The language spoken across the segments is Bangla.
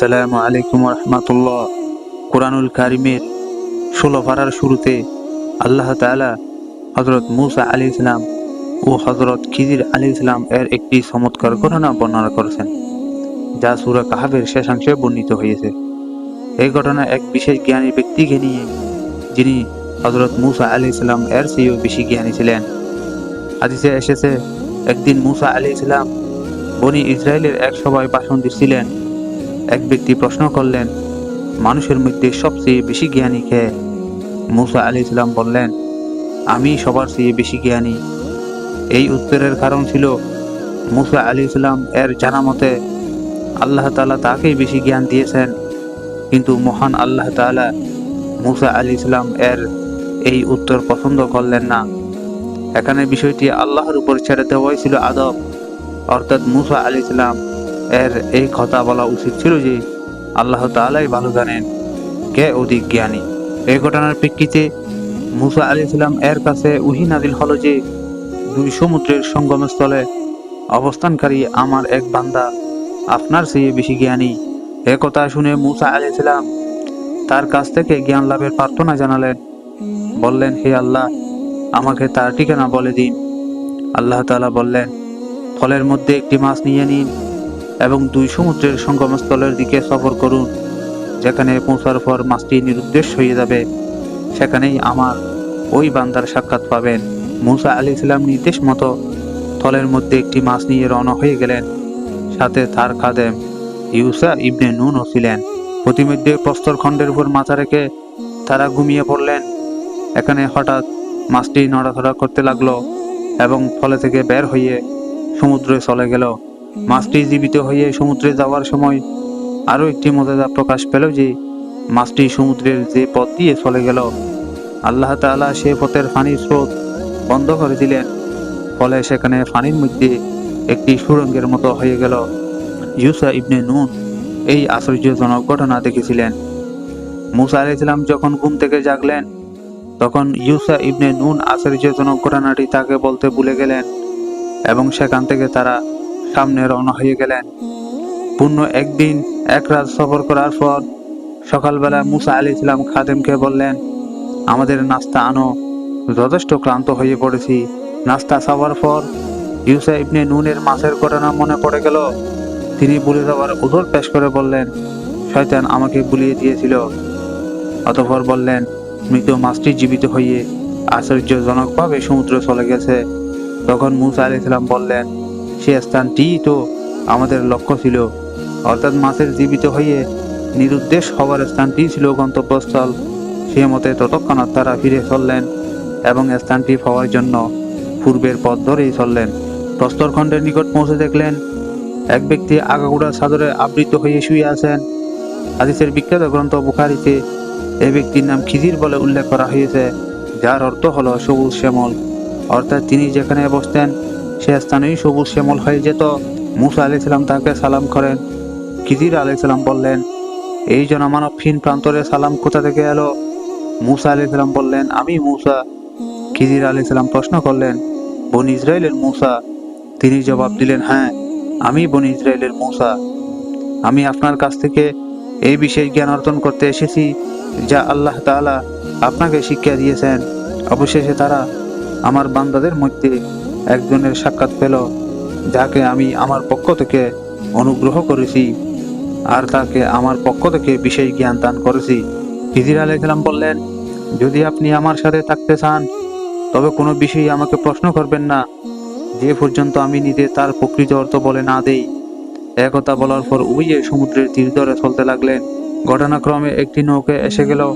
আসসালামু আলাইকুম রহমতুল্লাহ। কোরআনুল কারিমের ষোলো পাড়ার শুরুতে আল্লাহ তাআলা হজরত মুসা আলী ইসলাম ও হজরত খিজির আলী ইসলাম এর একটি চমৎকার ঘটনা বর্ণনা করেছেন, যা সুরা কাহাবের শেষাংশে বর্ণিত হয়েছে। এই ঘটনা এক বিশেষ জ্ঞানী ব্যক্তিকে নিয়ে, যিনি হজরত মুসা আলী ইসলাম এর চেয়েও বেশি জ্ঞানী ছিলেন। হাদিসে এসেছে, একদিন মুসা আলী ইসলাম বনি ইসরায়েলের এক সভায় ভাষণ দিচ্ছিলেন এক ব্যক্তি প্রশ্ন করলেন, মানুষের মধ্যে সবচেয়ে বেশি জ্ঞানী কে? মুসা আলী ইসলাম বললেন, আমি সবার চেয়ে বেশি জ্ঞানী। এই উত্তরের কারণ ছিল, মুসা আলী ইসলাম এর জানা মতে, আল্লাহ তালা তাকেই বেশি জ্ঞান দিয়েছেন। কিন্তু মহান আল্লাহ তাআলা মুসা আলী ইসলাম এর এই উত্তর পছন্দ করলেন না। এখানে বিষয়টি আল্লাহর উপর ছেড়ে দেওয়াই ছিল আদব। অর্থাৎ মুসা আলী ইসলাম এর এই কথা বলা উচিত ছিল যে আল্লাহ তাআলাই ভালো জানেন কে অধিক জ্ঞানী। এই ঘটনার প্রেক্ষিতে মুসা আলী ইসলাম এর কাছে উহি নাদিল হলো যে দুই সমুদ্রের সঙ্গমস্থলে অবস্থানকারী আমার এক বান্দা আপনার চেয়ে বেশি জ্ঞানী। এ কথা শুনে মুসা আলী ইসলাম তার কাছ থেকে জ্ঞান লাভের প্রার্থনা জানালেন। বললেন, হে আল্লাহ, আমাকে তার ঠিকানা বলে দিন। আল্লাহ তাআলা বললেন, ফলের মধ্যে একটি মাছ নিয়ে নিন এবং দুই সমুদ্রের সঙ্গমস্থলের দিকে সফর করুন, যেখানে পৌঁছার পর মাছটি নিরুদ্দেশ হয়ে যাবে। সেখানেই আমার ওই বান্দার সাক্ষাৎ পাবেন। মুসা আলী ইসলাম নির্দেশ মতো থলের মধ্যে একটি মাছ নিয়ে রওনা হয়ে গেলেন, সাথে তার খাদেম ইউসা ইবনে নুনও ছিলেন। প্রতিমধ্যে প্রস্তর খণ্ডের উপর মাথা রেখে তারা ঘুমিয়ে পড়লেন। এখানে হঠাৎ মাছটি নড়াচড়া করতে লাগল এবং ফলে থেকে বের হয়ে সমুদ্রে চলে গেল। মাছটি জীবিত হয়ে সমুদ্রে যাওয়ার সময় আরও একটি মজাদা প্রকাশ পেল যে মাছটি সমুদ্রের যে পথ দিয়ে চলে গেল। আল্লাহ তাআলা সে পথের পানির স্রোত বন্ধ করে দিলেন। ফলে সেখানে পানির মধ্যে একটি সুরঙ্গের মতো হয়ে গেল। ইউসা ইবনে নুন এই আশ্চর্যজনক ঘটনা দেখেছিলেন। মুসা আলাইসালাম যখন ঘুম থেকে জাগলেন, তখন ইউসা ইবনে নুন আশ্চর্যজনক ঘটনাটি তাকে বলতে ভুলে গেলেন এবং সেখান থেকে তারা সামনে রওনা হয়ে গেলেন। পূর্ণ একদিন এক রাত সফর করার পর সকালবেলা মুসা আলী ইসলাম খাদেমকে বললেন, আমাদের নাস্তা আনো, যথেষ্ট ক্লান্ত হয়ে পড়েছি। নাস্তা খাওয়ার পর ইউসা ইবনে নুনের মাছের ঘটনা মনে পড়ে গেল। তিনি ভুলে যাওয়ার উদর পেশ করে বললেন, শয়তান আমাকে বুলিয়ে দিয়েছিল। অতঃপর বললেন, মৃত মাছটি জীবিত হয়ে আশ্চর্যজনকভাবে সমুদ্র চলে গেছে। তখন মুসা আলি ইসলাম বললেন সে স্থানটি তো আমাদের লক্ষ্য ছিল। অর্থাৎ মাছের জীবিত হয়ে নিরুদ্দেশ হওয়ার স্থানটি ছিল গন্তব্যস্থল। সে মতে ততক্ষণাৎ তারা ফিরে চললেন এবং স্থানটি পাওয়ার জন্য পূর্বের পথ ধরেই চললেন। প্রস্তরখণ্ডের নিকট পৌঁছে দেখলেন, এক ব্যক্তি আগাগোড়া সাদরে আবৃত হয়ে শুয়ে আছেন। হাদিসের বিখ্যাত গ্রন্থ বুখারিতে এই ব্যক্তির নাম খিজির বলে উল্লেখ করা হয়েছে, যার অর্থ হলো সবুজ শ্যামল। অর্থাৎ তিনি যেখানে বসতেন সে স্থানেই সবুজ শ্যামল হয়ে যেত। মুসা আলি সালাম তাকে সালাম করেন। খিজির আলি সালাম বললেন, এই জনমানবহীন প্রান্তরে সালাম কোথা থেকে এলো? মুসা আলি সালাম বললেন, আমি মুসা। খিজির আলি সালাম প্রশ্ন করলেন, বন ইসরায়েলের মুসা? তিনি জবাব দিলেন হ্যাঁ আমি বন ইসরায়েলের মুসা। আমি আপনার কাছ থেকে এই বিশেষ জ্ঞান অর্জন করতে এসেছি, যা আল্লাহ তাআলা আপনাকে শিক্ষা দিয়েছেন। অবশেষে তারা আমার বান্দাদের মধ্যে একজনের সাক্ষাৎ পেল, যাকে আমি আমার পক্ষ থেকে অনুগ্রহ করেছি আর তাকে আমার পক্ষ থেকে বিশেষ জ্ঞান দান করেছি। হিজির আলাইসালাম বললেন, যদি আপনি আমার সাথে থাকতে চান, তবে কোনো বিষয়ে আমাকে প্রশ্ন করবেন না। যে পর্যন্ত আমি নিজে তার প্রকৃত অর্থ বলে না দেই। একথা বলার পর উভয়ে সমুদ্রের তীর ধরে চলতে লাগলেন। ঘটনাক্রমে একটি নৌকায় এসে গেল।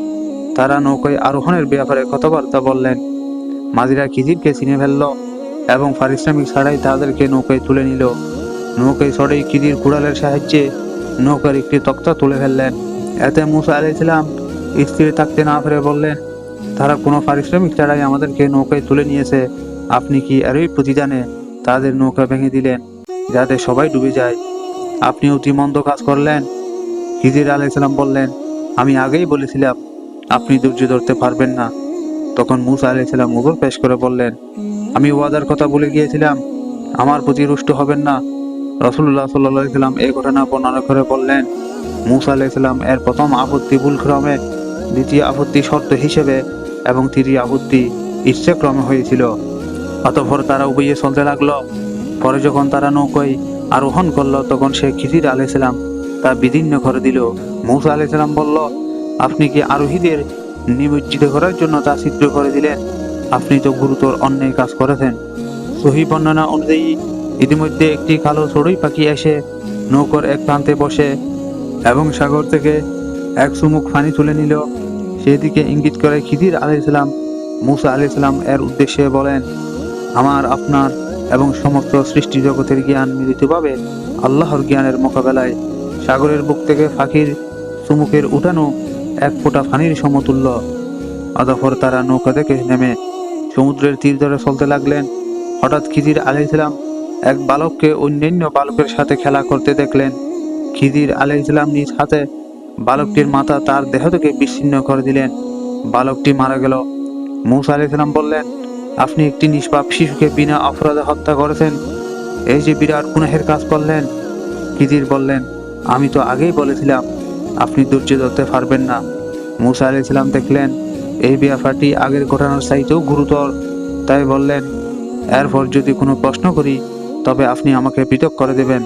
তারা নৌকায় আরোহণের ব্যাপারে কথাবার্তা বললেন। মাঝিরা খিজিরকে চিনে ফেলল। এবং পারিশ্রমিক ছাড়াই তাদেরকে নৌকায় তুলে নিল। নৌকায় চড়েই খিজির কুড়ালের সাহায্যে নৌকার একটি তক্তা তুলে ফেললেন। এতে মুসা আলাইছিলাম স্থির থাকতে না পেরে বললেন, তারা কোনো পারিশ্রমিক ছাড়াই আমাদেরকে নৌকায় তুলে নিয়েছে। আপনি কি এরই প্রতিদানে তাদের নৌকা ভেঙে দিলেন, যাতে সবাই ডুবে যায়। আপনি অতি মন্দ কাজ করলেন। হিজির আলাইসালাম বললেন, আমি আগেই বলেছিলাম, আপনি ধৈর্য ধরতে পারবেন না। তখন মুসা আলাইসালাম উজর পেশ করে বললেন আমি ওয়াদার কথা বলে গিয়েছিলাম। আমার প্রতি রুষ্ট হবেন না। রসুল্লাহ সাল্লাহ সাল্লাম এই ঘটনা বর্ণনা করে বললেন, মুসা আলাইসাল্লাম এর প্রথম আপত্তি ভুলক্রমে দ্বিতীয় আপত্তি শর্ত হিসেবে এবং তৃতীয় আপত্তি ইচ্ছাক্রমে হয়েছিল। অতঃপর তারা উবইয়ে চলতে লাগল। পরে যখন তারা নৌকোয় আরোহণ করল, তখন সে খিজির আলাইসাল্লাম তা বিদীর্ণ করে দিল। মৌসা আলাইসাল্লাম বলল, আপনি কি আরোহীদের নিমজ্জিত করার জন্য তা ছিদ্র করে দিলেন? আপনি তো গুরুতর অন্যায় কাজ করেছেন। সহি বর্ণনা অনুযায়ী ইতিমধ্যে একটি কালো চড়ুই পাখি এসে নৌকর এক প্রান্তে বসে এবং সাগর থেকে এক চুমুক পানি তুলে নিল। সেদিকে ইঙ্গিত করে খিদির আলাইসালাম মুসা আলি ইসলাম এর উদ্দেশ্যে বলেন, আমার, আপনার এবং সমস্ত সৃষ্টি জগতের জ্ঞান মিলিতভাবে আল্লাহর জ্ঞানের মোকাবেলায় সাগরের বুক থেকে ফাঁকির চুমুকের উঠানো এক ফোঁটা পানির সমতুল্য। অতঃপর তারা নৌকা থেকে নেমে সমুদ্রের তীর ধরে চলতে লাগলেন। হঠাৎ খিদির আলাইসালাম এক বালককে অন্যান্য বালকের সাথে খেলা করতে দেখলেন। খিদির আলাইসালাম নিজ হাতে বালকটির মাথা তার দেহ থেকে বিচ্ছিন্ন করে দিলেন। বালকটি মারা গেল। মুসা আলাইসালাম বললেন, আপনি একটি নিষ্পাপ শিশুকে বিনা অপরাধে হত্যা করেছেন। এই যে বিরাট গুনাহের কাজ করলেন। খিদির বললেন, আমি তো আগেই বলেছিলাম, আপনি ধৈর্য ধরতে পারবেন না। মুসা আলাইসালাম দেখলেন এই ব্যাপারটি আগের ঘটনার চাইতেও গুরুতর। তাই বললেন, এরপর যদি কোনো প্রশ্ন করি, তবে আপনি আমাকে পৃথক করে দেবেন।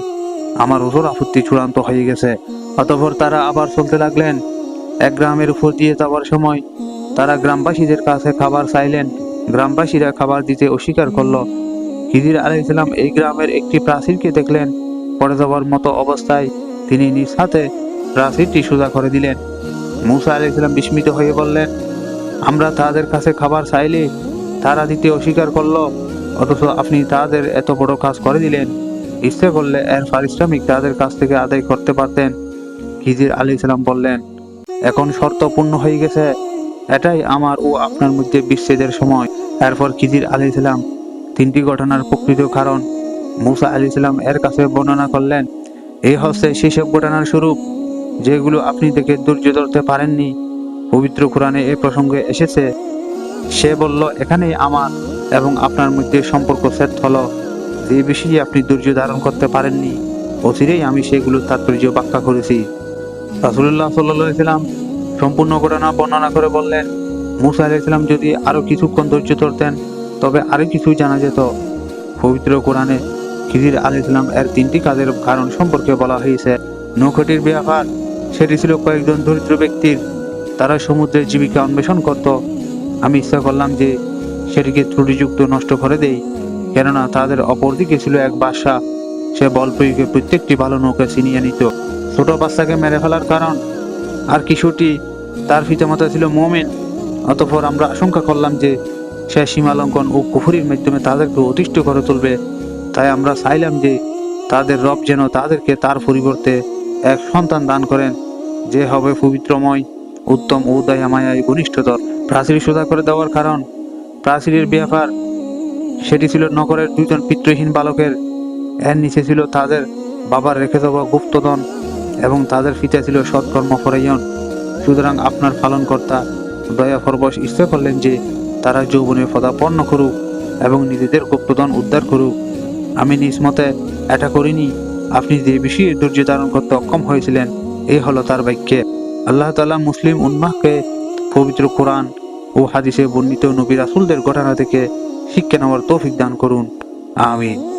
আমার ওজোর আপত্তি চূড়ান্ত হয়ে গেছে। অতঃপর তারা আবার চলতে লাগলেন। এক গ্রামের উপর দিয়ে যাওয়ার সময় তারা গ্রামবাসীদের কাছে খাবার চাইলেন। গ্রামবাসীরা খাবার দিতে অস্বীকার করল। হিদির আলাইসালাম এই গ্রামের একটি প্রাচীরকে দেখলেন। পড়ে যাওয়ার মতো অবস্থায় তিনি নিজ হাতে প্রাচীরটি সোজা করে দিলেন। মুসা আলাইসালাম বিস্মিত হয়ে বললেন আমরা তাদের কাছে খাবার চাইলে তারা দিতে অস্বীকার করল। অথচ আপনি তাদের এত বড় কাজ করে দিলেন। ইচ্ছে করলে এর পারিশ্রমিক তাদের কাছ থেকে আদায় করতে পারতেন, খিজির আলী ইসলাম বললেন। এখন শর্ত পূর্ণ হয়ে গেছে। এটাই আমার ও আপনার মধ্যে বিচ্ছেদের সময়। এরপর খিজির আলী সালাম তিনটি ঘটনার প্রকৃত কারণ। মুসা আলী ইসলাম এর কাছে বর্ণনা করলেন, এই হচ্ছে সেসব ঘটনার স্বরূপ, যেগুলো আপনি দেখে ধৈর্য ধরতে পারেননি। পবিত্র কোরআনে এ প্রসঙ্গে এসেছে, সে বলল, এখানেই আমার এবং আপনার মধ্যে সম্পর্ক সেট হলো। যে বিষয়ে আপনি ধৈর্য ধারণ করতে পারেননি, অচিরেই আমি সেগুলোর তাৎপর্য ব্যাখ্যা করেছি। রাসুল্লাহ সাল্লাম সম্পূর্ণ ঘটনা বর্ণনা করে বললেন, মুসা আলাইসালাম যদি আরও কিছুক্ষণ ধৈর্য ধরতেন, তবে আরও কিছু জানা যেত। পবিত্র কোরআনে খিজির আলাইসালাম এর তিনটি কাজের কারণ সম্পর্কে বলা হয়েছে। নৌকাটির ব্যাপার, সেটি ছিল কয়েকজন দরিদ্র ব্যক্তির তারা সমুদ্রের জীবিকা অন্বেষণ করত। আমি ইচ্ছা করলাম যে সেটিকে ত্রুটিযুক্ত নষ্ট করে দেই, কেননা তাদের অপরদিকে ছিল এক বাদশা। সে বল প্রয়োগে প্রত্যেকটি ভালো নৌকা ছিনিয়ে নিত। ছোট বাচ্চাকে মেরে ফেলার কারণ আর কিশোরটি তার পিতামাতা ছিল মোমেন। অতঃপর আমরা আশঙ্কা করলাম যে সে সীমালঙ্কন ও কুফুরির মাধ্যমে তাদেরকে অতিষ্ঠ করে তুলবে। তাই আমরা চাইলাম যে তাদের রব যেন তাদেরকে তার পরিবর্তে এক সন্তান দান করেন, যে হবে পবিত্রময় উত্তম ও দয়ামায়ায় ঘনিষ্ঠতর। প্রাচীর সোজা করে দেওয়ার কারণ? প্রাচীরের ব্যাপার? সেটি ছিল নগরের দুজন পিতৃহীন বালকের। এর নিচে ছিল তাদের বাবার রেখে দেওয়া গুপ্তধন এবং তাদের পিতা ছিল সৎকর্ম ফরাইয়ন সুতরাং আপনার পালনকর্তা দয়া ফরবশ ইচ্ছা করলেন যে তারা যৌবনে পদাপন্ন করুক এবং নিজেদের গুপ্তধন উদ্ধার করুক। আমি নিজ মতে এটা করিনি। আপনি যে বিষয়ে ধৈর্য ধারণ করতে অক্ষম হয়েছিলেন এই হলো তার বাক্যে আল্লাহ তালা মুসলিম উন্মাহকে পবিত্র কোরআন ও হাদিসে বর্ণিত নবী রাসুলদের ঘটনা থেকে শিক্ষা নেওয়ার তৌফিক দান করুন। আমিন।